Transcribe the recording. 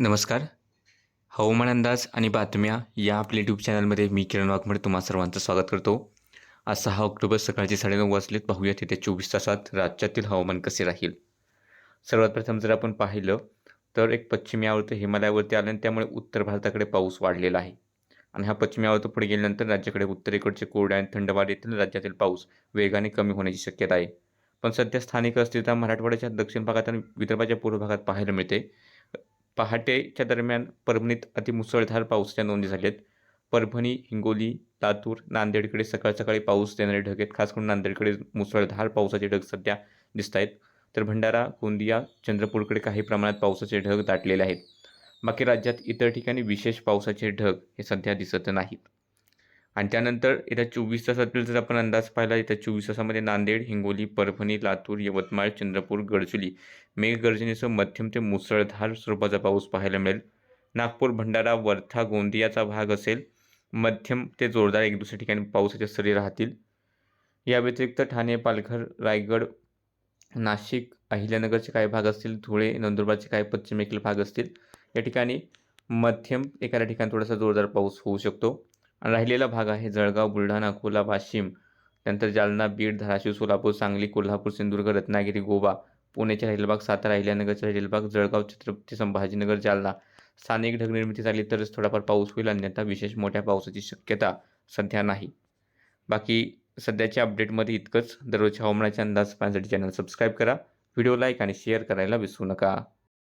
नमस्कार. हवामान अंदाज आणि बातम्या या आपल्या यूट्यूब चॅनलमध्ये मी किरण वाघमडे तुम्हा सर्वांचं स्वागत करतो. आज सहा ऑक्टोबर सकाळचे साडेनऊ वाजलेत. पाहूयात येत्या चोवीस तासात राज्यातील हवामान कसे राहील. सर्वात प्रथम जर आपण पाहिलं तर एक पश्चिमी आवर्त हिमालयावरती आलं आणि त्यामुळे उत्तर भारताकडे पाऊस वाढलेला आहे. आणि हा पश्चिमी आवर्त पुढे गेल्यानंतर राज्याकडे उत्तरेकडचे कोरडे आणि थंड येथील राज्यातील पाऊस वेगाने कमी होण्याची शक्यता आहे. पण सध्या स्थानिक अस्थिरता मराठवाड्याच्या दक्षिण भागात आणि विदर्भाच्या पूर्व भागात पाहायला मिळते. पहाटेच्या दरम्यान परभणीत अतिमुसळधार पावसाच्या नोंदी झाल्या आहेत परभणी हिंगोली लातूर नांदेडकडे सकाळ सकाळी पाऊस देणारे ढग आहेत. खास करून नांदेडकडे मुसळधार पावसाचे ढग सध्या दिसत आहेत. तर भंडारा गोंदिया चंद्रपूरकडे काही प्रमाणात पावसाचे ढग दाटलेले आहेत. बाकी राज्यात इतर ठिकाणी विशेष पावसाचे ढग हे सध्या दिसत नाहीत. आणि त्यानंतर येत्या चोवीस तासातील जर आपण अंदाज पाहिला येत्या चोवीस तासामध्ये नांदेड हिंगोली परभणी लातूर यवतमाळ चंद्रपूर गडचुली मेघगर्जनेसह मध्यम ते मुसळधार स्वरूपाचा पाऊस पाहायला मिळेल. नागपूर भंडारा वर्धा गोंदियाचा भाग असेल मध्यम ते जोरदार एक दुसऱ्या ठिकाणी पावसाच्या सरी राहतील. या व्यतिरिक्त ठाणे पालघर रायगड नाशिक अहिल्यानगरचे काही भाग असतील धुळे नंदुरबारचे काही पश्चिमेकडील भाग असतील या ठिकाणी मध्यम एखाद्या ठिकाणी थोडासा जोरदार पाऊस होऊ शकतो. राहिलेला भाग आहे जळगाव बुलढाणा अकोला वाशिम. त्यानंतर जालना बीड धाराशिव सोलापूर सांगली कोल्हापूर सिंधुदुर्ग रत्नागिरी गोवा. पुण्याचे राहिलेला भाग सातारा अहिल्यानगरचा राहिलेला भाग जळगाव छत्रपती संभाजीनगर जालना. स्थानिक ढगनिर्मिती झाली तरच थोडाफार पाऊस होईल अन्यथा विशेष मोठ्या पावसाची शक्यता सध्या नाही. बाकी सध्याच्या अपडेटमध्ये इतकंच. दररोजच्या हवामानाचे अंदाज पाहण्यासाठी चॅनल सबस्क्राईब करा. व्हिडिओ लाईक आणि शेअर करायला विसरू नका.